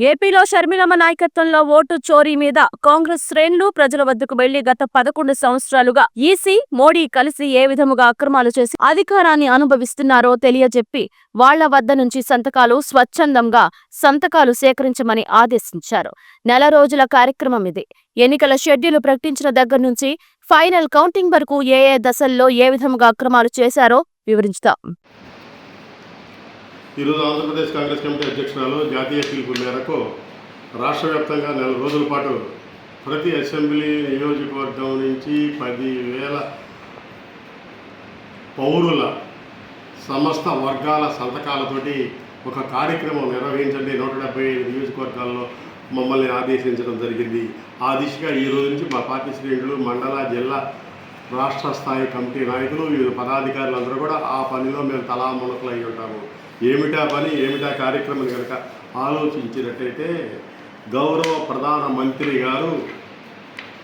ఏపీలో షర్మిలమ్మ నాయకత్వంలో ఓటు చోరీ మీద కాంగ్రెస్ శ్రేణులు ప్రజల వద్దకు వెళ్ళి గత పదకొండు సంవత్సరాలుగా ఈసీ మోడీ కలిసి ఏ విధముగా అక్రమాలు చేసి అధికారాన్ని అనుభవిస్తున్నారో తెలియజెప్పి వాళ్ళ వద్ద నుంచి సంతకాలు స్వచ్ఛందంగా సంతకాలు సేకరించమని ఆదేశించారు. నెల రోజుల కార్యక్రమం ఇది. ఎన్నికల షెడ్యూల్ ప్రకటించిన దగ్గర నుంచి ఫైనల్ కౌంటింగ్ వరకు ఏ ఏ దశల్లో ఏ విధముగా అక్రమాలు చేశారో వివరించుతాం. ఈరోజు ఆంధ్రప్రదేశ్ కాంగ్రెస్ కమిటీ అధ్యక్షురాలు జాతీయ పిలుపు మేరకు రాష్ట్ర వ్యాప్తంగా నెల రోజుల పాటు ప్రతి అసెంబ్లీ నియోజకవర్గం నుంచి పదివేల పౌరుల సమస్త వర్గాల సంతకాలతోటి ఒక కార్యక్రమం నిర్వహించండి. నూట డెబ్బై ఐదు నియోజకవర్గాల్లో మమ్మల్ని ఆదేశించడం జరిగింది. ఆ దిశగా ఈ రోజు నుంచి మా పార్టీ శ్రేణులు మండల జిల్లా రాష్ట్ర స్థాయి కమిటీ నాయకులు వివిధ పదాధికారులు అందరూ కూడా ఆ పనిలో మేము తలా మునకలై ఉంటాము. ఏమిటా పని ఏమిటా కార్యక్రమం కనుక ఆలోచించినట్టయితే గౌరవ ప్రధాన మంత్రి గారు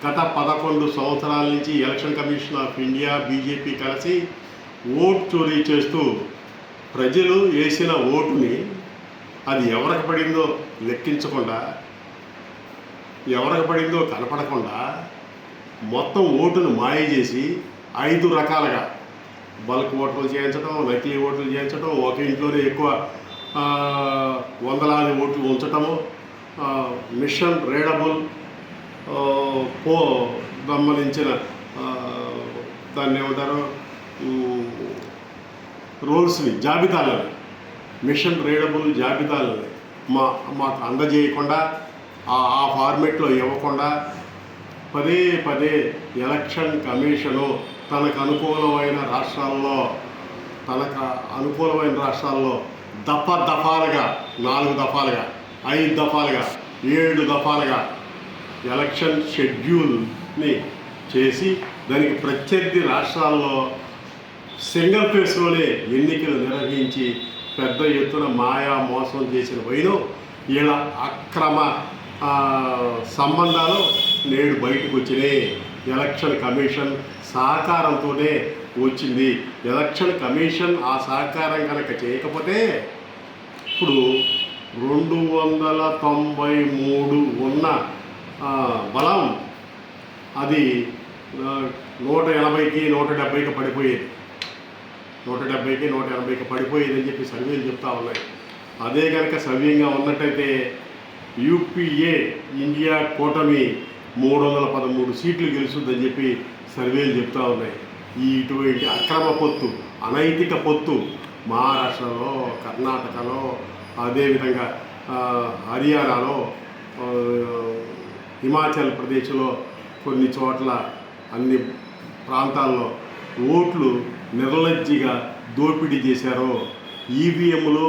గత పదకొండు సంవత్సరాల నుంచి election commission of India BJP కలిసి ఓటు చోరీ చేస్తూ ప్రజలు వేసిన ఓటుని అది ఎవరికి పడిందో లెక్కించకుండా ఎవరికి పడిందో కనపడకుండా మొత్తం ఓటును మాయ చేసి ఐదు రకాలుగా బల్క్ ఓట్లు చేయించడం నకిలీ ఓట్లు చేయించడం ఒక ఇంట్లోనే ఎక్కువ వందలాది ఓట్లు ఉంచటము మిషన్ రీడబుల్ పో సంబంధించిన దాన్ని ఏమంటారు రూల్స్ని రోల్స్ని జాబితాలని మిషన్ రీడబుల్ జాబితాలని మా మాకు అందజేయకుండా ఆ ఫార్మెట్లో ఇవ్వకుండా పదే పదే ఎలక్షన్ కమిషను తనకు అనుకూలమైన రాష్ట్రాల్లో తనకు అనుకూలమైన రాష్ట్రాల్లో దఫ దఫాలుగా నాలుగు దఫాలుగా ఐదు దఫాలుగా ఏడు దఫాలుగా ఎలక్షన్ షెడ్యూల్ని చేసి దానికి ప్రత్యర్థి రాష్ట్రాల్లో సింగిల్ ఫేస్లోనే ఎన్నికలు నిర్వహించి పెద్ద ఎత్తున మాయా మోసం చేసిన వైను ఇలా అక్రమ సంబంధాలు నేడు బయటకు వచ్చినాయి. ఎలక్షన్ కమిషన్ సహకారంతోనే వచ్చింది. ఎలక్షన్ కమిషన్ ఆ సహకారం కనుక చేయకపోతే ఇప్పుడు రెండు వందల తొంభై మూడు ఉన్న బలం అది నూట ఎనభైకి నూట డెబ్బైకి పడిపోయేది. నూట డెబ్బైకి నూట ఎనభైకి పడిపోయేది అని చెప్పి సర్వేలు చెప్తా ఉన్నాయి. అదే కనుక సవ్యంగా ఉన్నట్టయితే యూపీఏ ఇండియా కూటమి మూడు వందల పదమూడు సీట్లు గెలుస్తుందని చెప్పి సర్వేలు చెప్తా ఉన్నాయి. ఈ ఇటువంటి అక్రమ పొత్తు అనైతిక పొత్తు మహారాష్ట్రలో కర్ణాటకలో అదేవిధంగా హర్యానాలో హిమాచల్ ప్రదేశ్లో కొన్ని చోట్ల అన్ని ప్రాంతాల్లో ఓట్లు నిర్లజ్జిగా దోపిడీ చేశారో. ఈవీఎంలో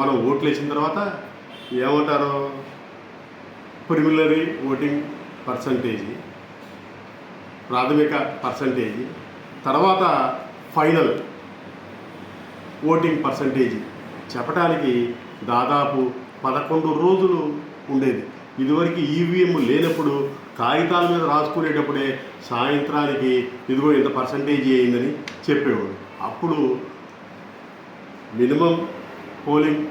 మనం ఓట్లు వేసిన తర్వాత ఏమంటారు? Preliminary voting percentage. ప్రాథమిక పర్సంటేజీ తర్వాత ఫైనల్ ఓటింగ్ పర్సంటేజీ చెప్పడానికి దాదాపు పదకొండు రోజులు ఉండేది. ఇదివరకు ఈవీఎం లేనప్పుడు కాగితాల మీద రాసుకునేటప్పుడే సాయంత్రానికి ఇదిగో ఇంత పర్సంటేజీ అయిందని చెప్పేవాడు. అప్పుడు మినిమం పోలింగ్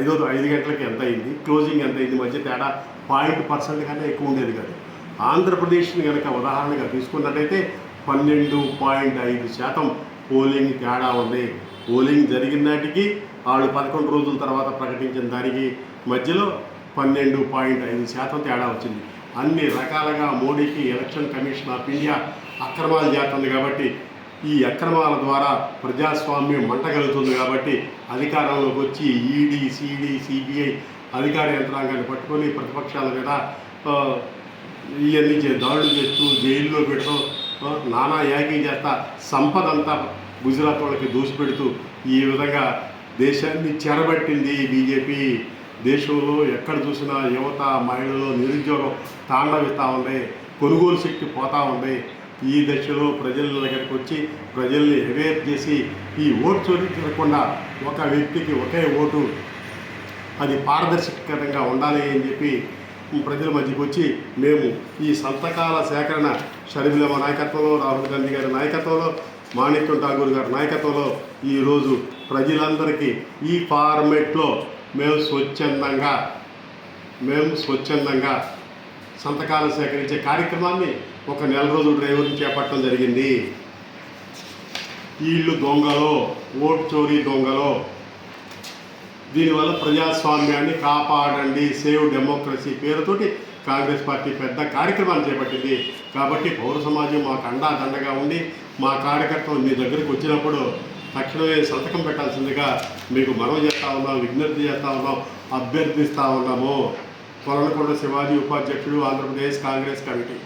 ఐదో ఐదు గంటలకి ఎంత అయింది? క్లోజింగ్ ఎంత అయింది? మధ్య తేడా పాయింట్ పర్సెంట్ కన్నా ఎక్కువ ఉండేది కాదు. ఆంధ్రప్రదేశ్ని కనుక ఉదాహరణగా తీసుకున్నట్టయితే పన్నెండు పాయింట్ ఐదు శాతం పోలింగ్ తేడా ఉంది. పోలింగ్ జరిగిన నాటికి వాళ్ళు పదకొండు రోజుల తర్వాత ప్రకటించిన దానికి మధ్యలో పన్నెండు పాయింట్ ఐదు శాతం తేడా వచ్చింది. అన్ని రకాలుగా మోడీకి ఎలక్షన్ కమిషన్ ఆఫ్ ఇండియా అక్రమాలు చేస్తుంది కాబట్టి ఈ అక్రమాల ద్వారా ప్రజాస్వామ్యం మంటగలుగుతుంది కాబట్టి అధికారంలోకి వచ్చి ఈడీ సిడి సిబిఐ అధికార యంత్రాంగాన్ని పట్టుకొని ప్రతిపక్షాల మీద ఇవన్నీ చే దాడులు చేస్తూ జైల్లో పెడుతూ నానా యాగం చేస్తా సంపద అంతా గుజరాత్ వాళ్ళకి దూసిపెడుతూ ఈ విధంగా దేశాన్ని చెరబట్టింది బీజేపీ. దేశంలో ఎక్కడ చూసినా యువత మహిళలు నిరుద్యోగం తాండవిస్తూ ఉంది కొనుగోలు శక్తి పోతూ ఉంది. ఈ దశలో ప్రజల దగ్గరికి వచ్చి ప్రజల్ని అవేర్ చేసి ఈ ఓటు చోరీ జరగకుండా ఒక వ్యక్తికి ఒకే ఓటు అది పారదర్శకంగా ఉండాలి అని చెప్పి ప్రజల మధ్యకి వచ్చి మేము ఈ సంతకాల సేకరణ షర్మిలమ్మ నాయకత్వంలో రాహుల్ గాంధీ గారి నాయకత్వంలో మాణిక్యం ఠాగూర్ గారి నాయకత్వంలో ఈరోజు ప్రజలందరికీ ఈ ఫార్మెట్లో మేము స్వచ్ఛందంగా మేము స్వచ్ఛందంగా సంతకాలు సేకరించే కార్యక్రమాన్ని ఒక నెల రోజులు డ్రైవర్ని చేపట్టడం జరిగింది. వీళ్ళు దొంగలో ఓట్ చోరీ దొంగలో దీనివల్ల ప్రజాస్వామ్యాన్ని కాపాడండి. సేవ్ డెమోక్రసీ పేరుతోటి కాంగ్రెస్ పార్టీ పెద్ద కార్యక్రమాలు చేపట్టింది. కాబట్టి పౌర సమాజం మాకు అండా దండగా ఉండి మా కార్యకర్తలు మీ దగ్గరికి వచ్చినప్పుడు తక్షణమే సంతకం పెట్టాల్సిందిగా మీకు మనవి చేస్తా ఉన్నాం విజ్ఞప్తి చేస్తా ఉన్నాం అభ్యర్థిస్తా ఉన్నాము. కొలనకొండ శివాజీ ఉపాధ్యక్షుడు ఆంధ్రప్రదేశ్ కాంగ్రెస్ కమిటీ.